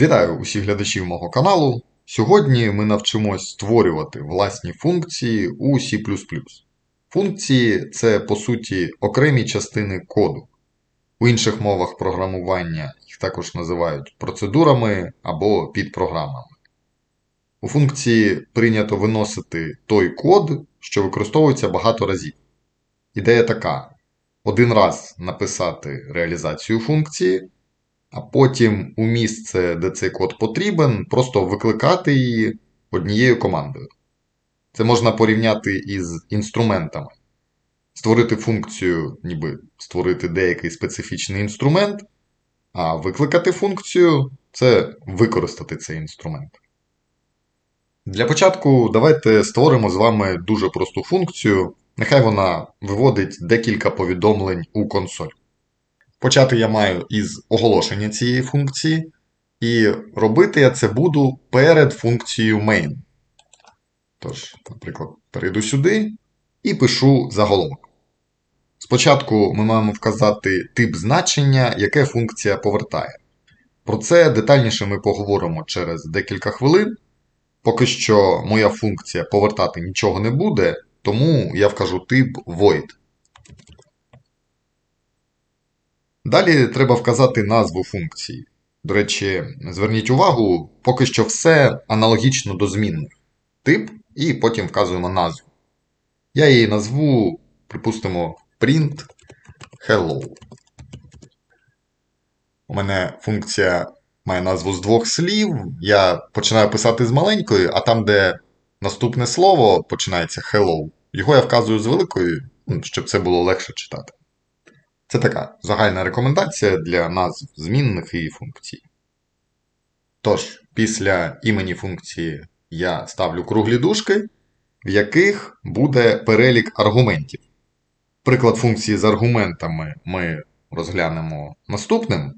Вітаю усіх глядачів мого каналу. Сьогодні ми навчимось створювати власні функції у C. Функції це, по суті, окремі частини коду. У інших мовах програмування їх також називають процедурами або підпрограмами. У функції прийнято виносити той код, що використовується багато разів. Ідея така: один раз написати реалізацію функції, а потім у місце, де цей код потрібен, просто викликати її однією командою. Це можна порівняти із інструментами. Створити функцію, ніби створити деякий специфічний інструмент, а викликати функцію це використати цей інструмент. Для початку давайте створимо з вами дуже просту функцію. Нехай вона виводить декілька повідомлень у консоль. Почати я маю із оголошення цієї функції, і робити я це буду перед функцією main. Тож, наприклад, перейду сюди і пишу заголовок. Спочатку ми маємо вказати тип значення, яке функція повертає. Про це детальніше ми поговоримо через декілька хвилин. Поки що моя функція повертати нічого не буде, тому я вкажу тип void. Далі треба вказати назву функції. До речі, зверніть увагу, поки що все аналогічно до змінних. Тип і потім вказуємо назву. Я її назву, припустимо, print hello. У мене функція має назву з двох слів. Я починаю писати з маленької, а там, де наступне слово починається hello, його я вказую з великою, щоб це було легше читати. Це така загальна рекомендація для назв змінних і функцій. Тож, після імені функції я ставлю круглі дужки, в яких буде перелік аргументів. Приклад функції з аргументами ми розглянемо наступним.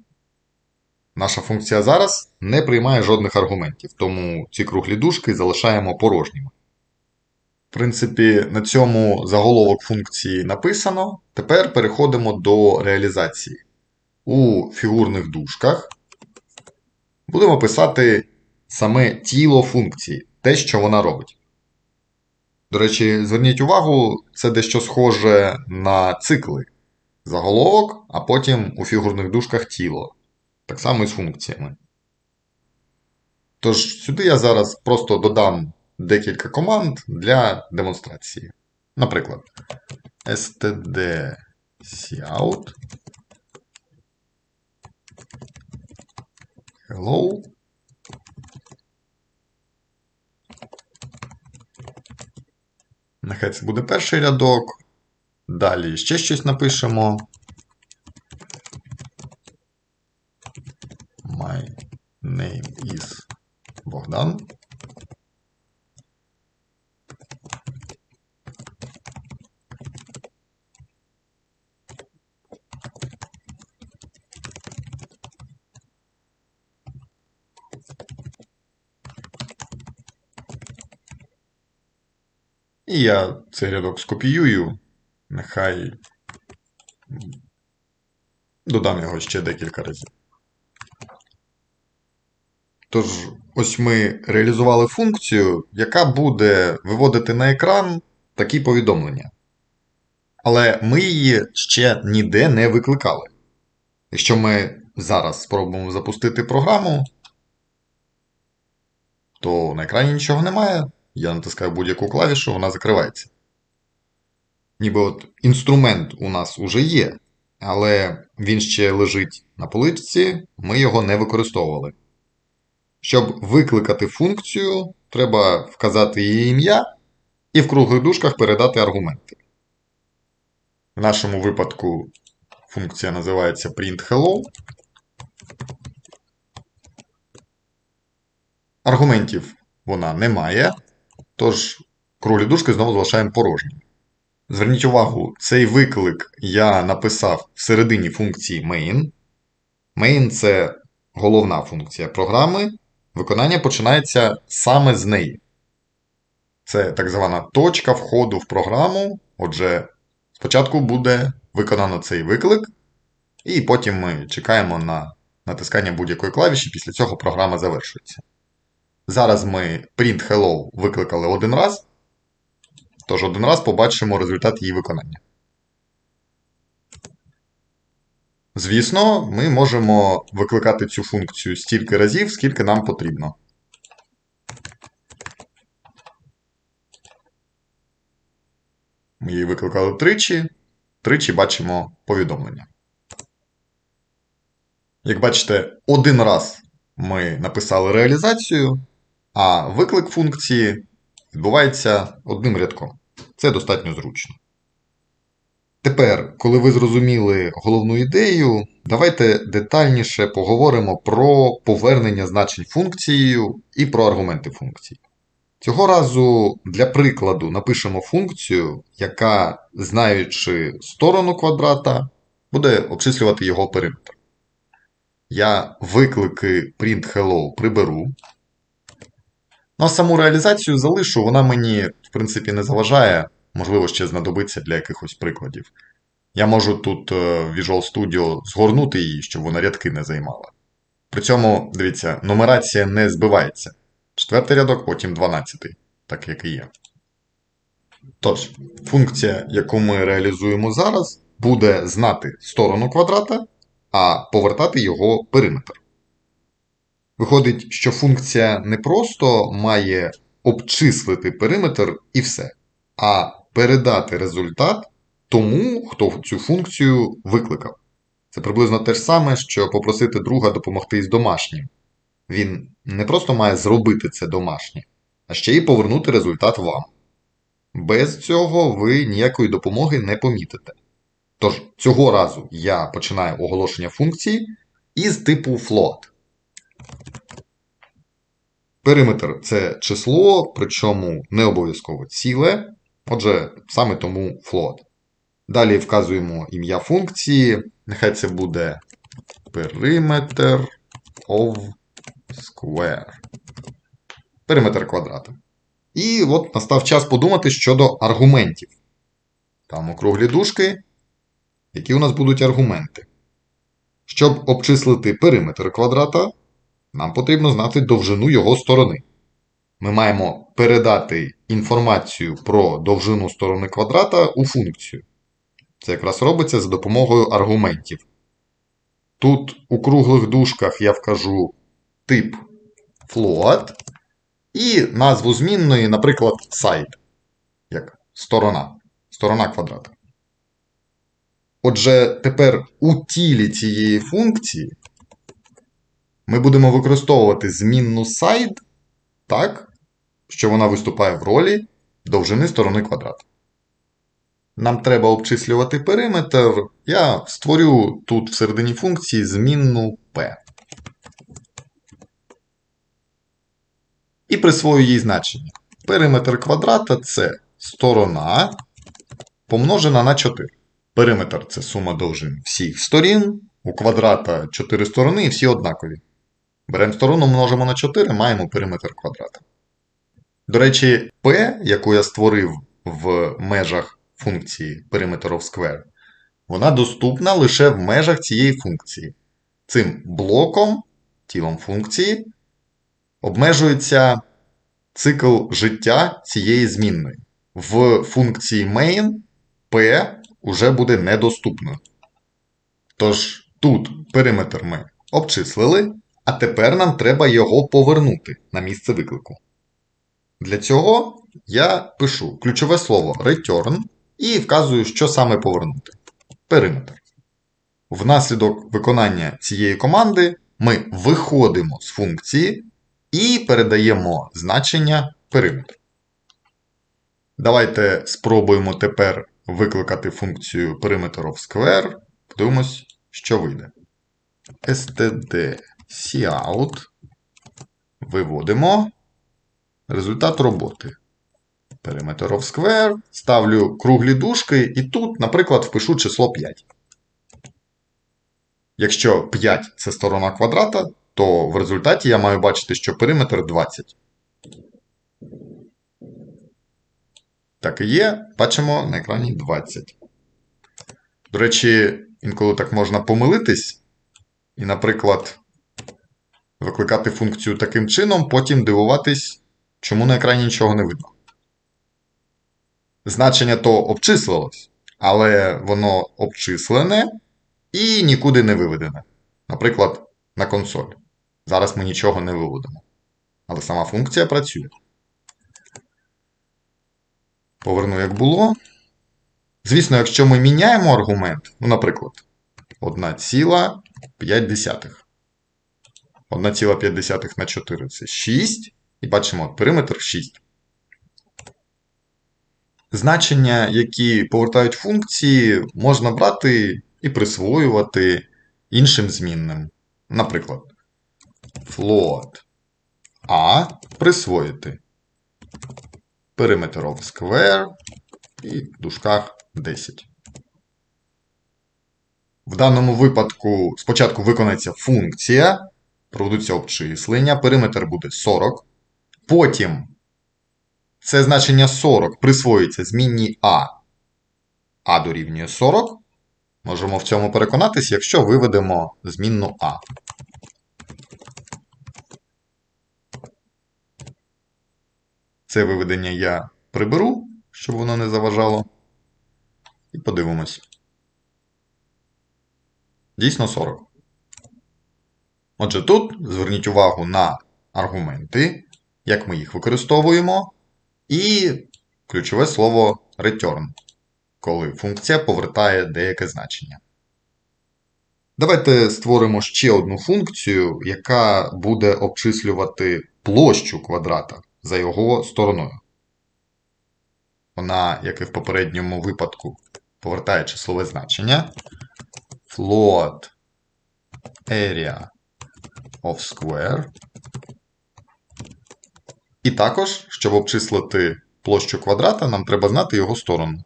Наша функція зараз не приймає жодних аргументів, тому ці круглі дужки залишаємо порожніми. В принципі, на цьому заголовок функції написано. Тепер переходимо до реалізації. У фігурних дужках будемо писати саме тіло функції, те, що вона робить. До речі, зверніть увагу, це дещо схоже на цикли. Заголовок, а потім у фігурних дужках тіло. Так само і з функціями. Тож, сюди я зараз просто додам декілька команд для демонстрації. Наприклад, std cout hello. Нехай це буде перший рядок. Далі ще щось напишемо. My name is Богдан. І я цей рядок скопіюю. Нехай додам його ще декілька разів. Тож, ось ми реалізували функцію, яка буде виводити на екран такі повідомлення. Але ми її ще ніде не викликали. Якщо ми зараз спробуємо запустити програму, то на екрані нічого немає. Я натискаю будь-яку клавішу, вона закривається. Ніби от інструмент у нас уже є, але він ще лежить на поличці, ми його не використовували. Щоб викликати функцію, треба вказати її ім'я і в круглих дужках передати аргументи. В нашому випадку функція називається printHello. Аргументів вона не має, тож круглі дужки знову залишаємо порожні. Зверніть увагу, цей виклик я написав всередині функції main. Main це головна функція програми. Виконання починається саме з неї. Це так звана точка входу в програму. Отже, спочатку буде виконано цей виклик, і потім ми чекаємо на натискання будь-якої клавіші, після цього програма завершується. Зараз ми print hello викликали один раз, тож один раз побачимо результат її виконання. Звісно, ми можемо викликати цю функцію стільки разів, скільки нам потрібно. Ми її викликали тричі, тричі бачимо повідомлення. Як бачите, один раз ми написали реалізацію, а виклик функції відбувається одним рядком. Це достатньо зручно. Тепер, коли ви зрозуміли головну ідею, давайте детальніше поговоримо про повернення значень функцією і про аргументи функції. Цього разу для прикладу напишемо функцію, яка, знаючи сторону квадрата, буде обчислювати його периметр. Я виклики print приберу. Ну а саму реалізацію залишу, вона мені, в принципі, не заважає, можливо, ще знадобиться для якихось прикладів. Я можу тут е, Visual Studio згорнути її, щоб вона рядки не займала. При цьому, дивіться, нумерація не збивається. Четвертий рядок, потім дванадцятий, так як і є. Тож, функція, яку ми реалізуємо зараз, буде знати сторону квадрата, а повертати його периметр. Виходить, що функція не просто має обчислити периметр і все, а передати результат тому, хто цю функцію викликав. Це приблизно те ж саме, що попросити друга допомогти із домашнім. Він не просто має зробити це домашнє, а ще й повернути результат вам. Без цього ви ніякої допомоги не помітите. Тож, цього разу я починаю оголошення функції із типу float. Периметр це число, причому не обов'язково ціле. Отже, саме тому float. Далі вказуємо ім'я функції. Нехай це буде perimeter of square. Периметр квадрата. І от настав час подумати щодо аргументів. Там округлі дужки. Які у нас будуть аргументи? Щоб обчислити периметр квадрата, нам потрібно знати довжину його сторони. Ми маємо передати інформацію про довжину сторони квадрата у функцію. Це якраз робиться за допомогою аргументів. Тут у круглих дужках я вкажу тип float і назву змінної, наприклад, side, як сторона, сторона квадрата. Отже, тепер у тілі цієї функції ми будемо використовувати змінну side так, що вона виступає в ролі довжини сторони квадрата. Нам треба обчислювати периметр. Я створю тут всередині функції змінну P. І присвою їй значення. Периметр квадрата це сторона помножена на 4. Периметр це сума довжин всіх сторін. У квадрата 4 сторони і всі однакові. Беремо сторону, множимо на 4, маємо периметр квадрата. До речі, P, яку я створив в межах функції perimeter of square, вона доступна лише в межах цієї функції. Цим блоком, тілом функції, обмежується цикл життя цієї змінної. В функції main P уже буде недоступною. Тож, тут периметр ми обчислили, а тепер нам треба його повернути на місце виклику. Для цього я пишу ключове слово return і вказую, що саме повернути. Периметр. Внаслідок виконання цієї команди ми виходимо з функції і передаємо значення периметру. Давайте спробуємо тепер викликати функцію perimeter of square. Подивимось, що вийде. std cout. Виводимо результат роботи. Perimeter of square. Ставлю круглі дужки, і тут, наприклад, впишу число 5. Якщо 5 це сторона квадрата, то в результаті я маю бачити, що периметр 20. Так і є. Бачимо на екрані 20. До речі, інколи так можна помилитись. І, наприклад, викликати функцію таким чином, потім дивуватись, чому на екрані нічого не видно. Значення то обчислилось, але воно обчислене і нікуди не виведене. Наприклад, на консоль. Зараз ми нічого не виводимо. Але сама функція працює. Поверну, як було. Звісно, якщо ми міняємо аргумент, ну, наприклад, 1,5. 1,5 на 4 це 6. І бачимо периметр 6. Значення, які повертають функції, можна брати і присвоювати іншим змінним. Наприклад, float a присвоїти perimeter of square і в дужках 10. В даному випадку спочатку виконається функція, проведуться обчислення, периметр буде 40. Потім це значення 40 присвоюється змінній А. А дорівнює 40. Можемо в цьому переконатись, якщо виведемо змінну А. Це виведення я приберу, щоб воно не заважало. І подивимось. Дійсно 40. Отже, тут зверніть увагу на аргументи, як ми їх використовуємо, і ключове слово return, коли функція повертає деяке значення. Давайте створимо ще одну функцію, яка буде обчислювати площу квадрата за його стороною. Вона, як і в попередньому випадку, повертає числове значення. Float area of square. І також, щоб обчислити площу квадрата, нам треба знати його сторону.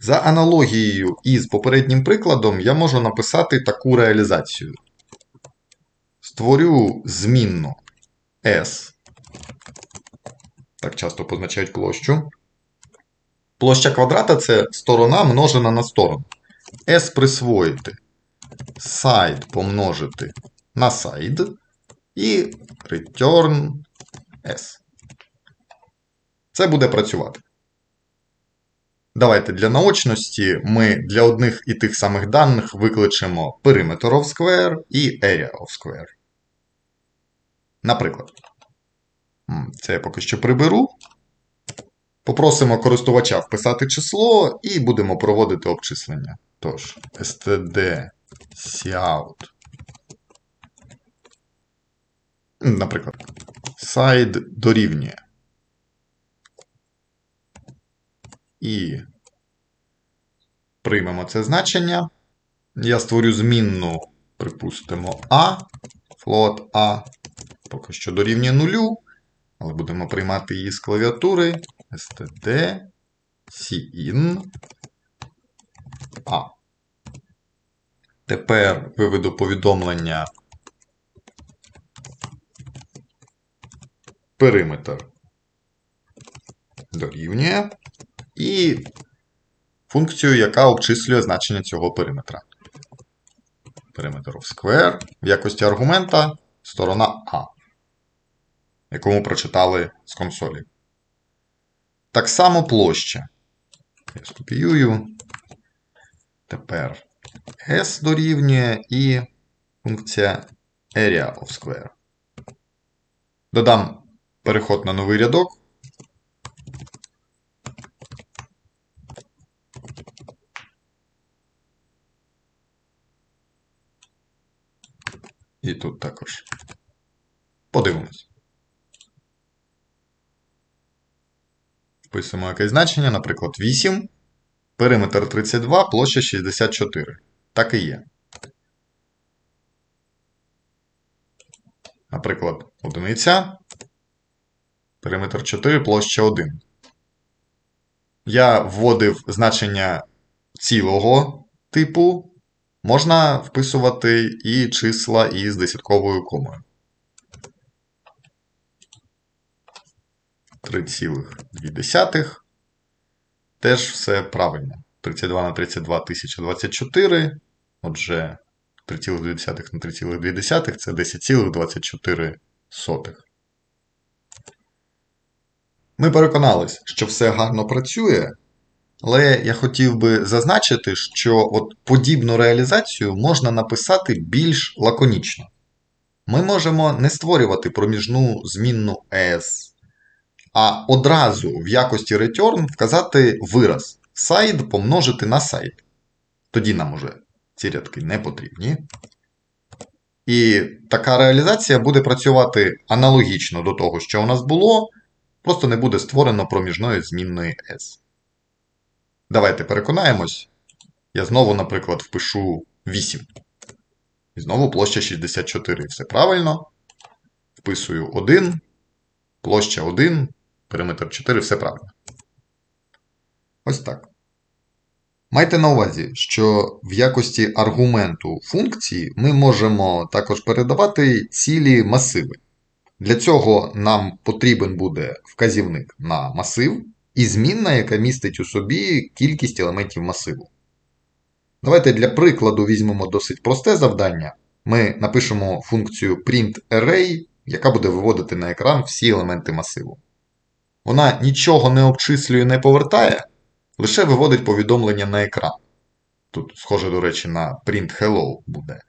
За аналогією із попереднім прикладом, я можу написати таку реалізацію. Створю змінну S. Так часто позначають площу. Площа квадрата це сторона множена на сторону. S присвоїти. Side помножити на side. І return S. Це буде працювати. Давайте для наочності ми для одних і тих самих даних викличемо perimeter of square і area of square. Наприклад, це я поки що приберу. Попросимо користувача вписати число і будемо проводити обчислення. Тож, std cout. Наприклад, side дорівнює. І приймемо це значення. Я створю змінну, припустимо, A, float A, поки що дорівнює нулю, але будемо приймати її з клавіатури std cin A. Тепер виведу повідомлення периметр дорівнює і функцію, яка обчислює значення цього периметра. Периметр of square в якості аргумента сторона А, яку ми прочитали з консолі. Так само площа. Я скопіюю. Тепер S дорівнює і функція area of square. Додам переход на новий рядок. І тут також. Подивимось. Вписуємо якесь значення, наприклад, 8. Периметр 32, площа 64. Так і є. Наприклад, одиниця. Периметр 4, площа 1. Я вводив значення цілого типу. Можна вписувати і числа із десятковою комою. 3,2. Теж все правильно. 32 на 32 1024. Отже, 3,2 на 3,2 це 10,24. Ми переконались, що все гарно працює, але я хотів би зазначити, що от подібну реалізацію можна написати більш лаконічно. Ми можемо не створювати проміжну змінну S, а одразу в якості return вказати вираз side помножити на side. Тоді нам уже ці рядки не потрібні. І така реалізація буде працювати аналогічно до того, що у нас було, просто не буде створено проміжної змінної S. Давайте переконаємось. Я знову, наприклад, впишу 8. І знову площа 64. Все правильно. Вписую 1, площа 1, периметр 4, все правильно. Ось так. Майте на увазі, що в якості аргументу функції ми можемо також передавати цілі масиви. Для цього нам потрібен буде вказівник на масив і змінна, яка містить у собі кількість елементів масиву. Давайте для прикладу візьмемо досить просте завдання. Ми напишемо функцію printArray, яка буде виводити на екран всі елементи масиву. Вона нічого не обчислює, не повертає, лише виводить повідомлення на екран. Тут, схоже, до речі, на print буде,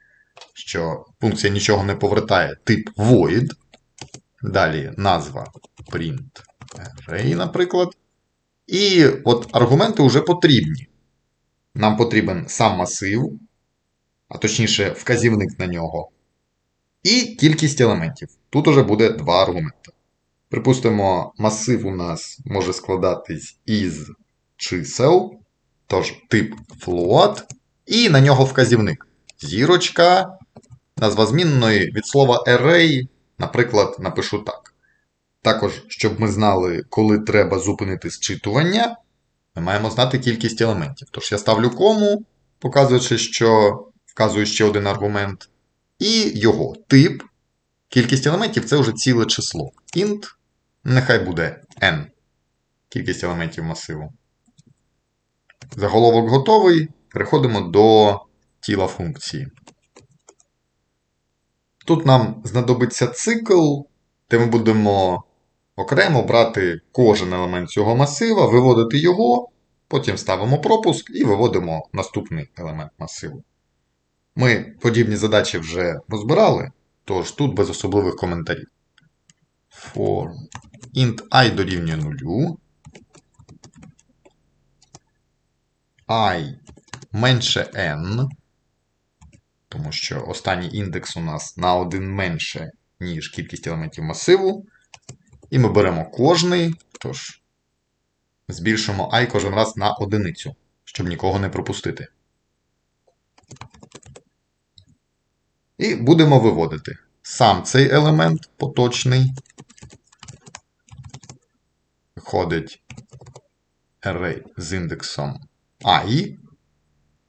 що функція нічого не повертає тип void. Далі назва printArray, наприклад. І от аргументи вже потрібні. Нам потрібен сам масив, а точніше, вказівник на нього. І кількість елементів. Тут уже буде два аргументи. Припустимо, масив у нас може складатись із чисел, тож тип float, і на нього вказівник. Зірочка, назва змінної від слова array, наприклад, напишу так. Також, щоб ми знали, коли треба зупинити зчитування, ми маємо знати кількість елементів. Тож я ставлю кому, показуючи, що вказую ще один аргумент. І його тип. Кількість елементів це вже ціле число. int, нехай буде n. Кількість елементів масиву. Заголовок готовий. Переходимо до тіла функції. Тут нам знадобиться цикл, де ми будемо окремо брати кожен елемент цього масива, виводити його, потім ставимо пропуск і виводимо наступний елемент масиву. Ми подібні задачі вже розбирали, тож тут без особливих коментарів. For int i дорівнює 0. i менше n, тому що останній індекс у нас на один менше, ніж кількість елементів масиву. І ми беремо кожний, тож збільшимо і кожен раз на одиницю, щоб нікого не пропустити. І будемо виводити сам цей елемент поточний. Виходить array з індексом i.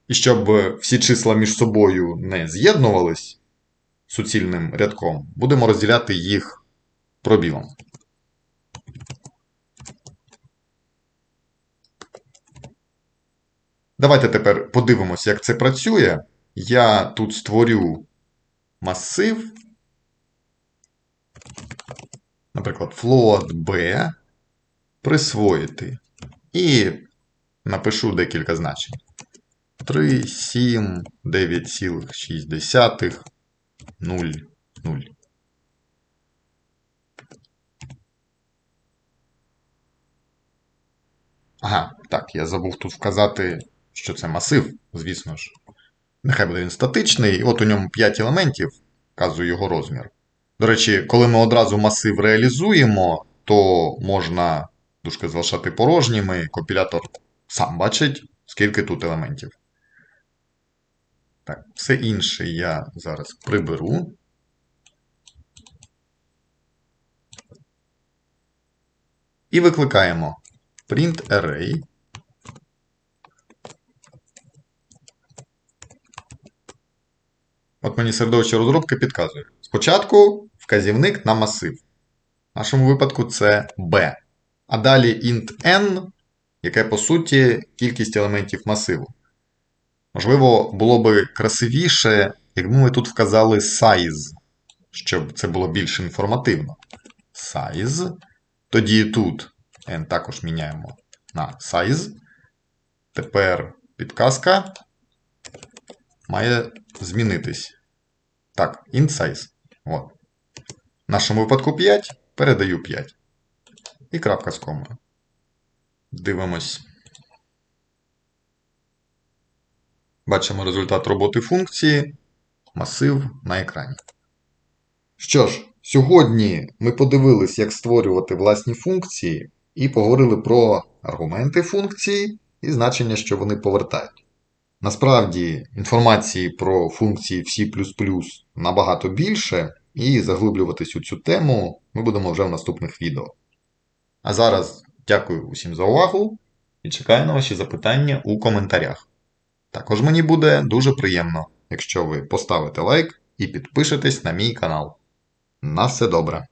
І щоб всі числа між собою не з'єднувались суцільним рядком, будемо розділяти їх пробілом. Давайте тепер подивимося, як це працює. Я тут створю масив, наприклад, float B, присвоїти. І напишу декілька значень. 3, 7, 9,6, 0, 0. Ага, так, я забув тут вказати що це масив, звісно ж. Нехай буде він статичний, от у ньому 5 елементів, вказую його розмір. До речі, коли ми одразу масив реалізуємо, то можна дужки залишати порожніми, компілятор сам бачить, скільки тут елементів. Так, все інше я зараз приберу. І викликаємо print array. От мені середовище розробки підказує. Спочатку вказівник на масив. В нашому випадку це B. А далі int n яке по суті кількість елементів масиву. Можливо, було би красивіше, якби ми тут вказали size, щоб це було більш інформативно. Size. Тоді тут n також міняємо на size. Тепер підказка має змінитись. Так, int size. В нашому випадку 5, передаю 5. І крапка з комою. Дивимось. Бачимо результат роботи функції, масив на екрані. Що ж, сьогодні ми подивились, як створювати власні функції, і поговорили про аргументи функції і значення, що вони повертають. Насправді, інформації про функції C набагато більше, і заглиблюватись у цю тему ми будемо вже в наступних відео. А зараз дякую усім за увагу і чекаю на ваші запитання у коментарях. Також мені буде дуже приємно, якщо ви поставите лайк і підпишетесь на мій канал. На все добре!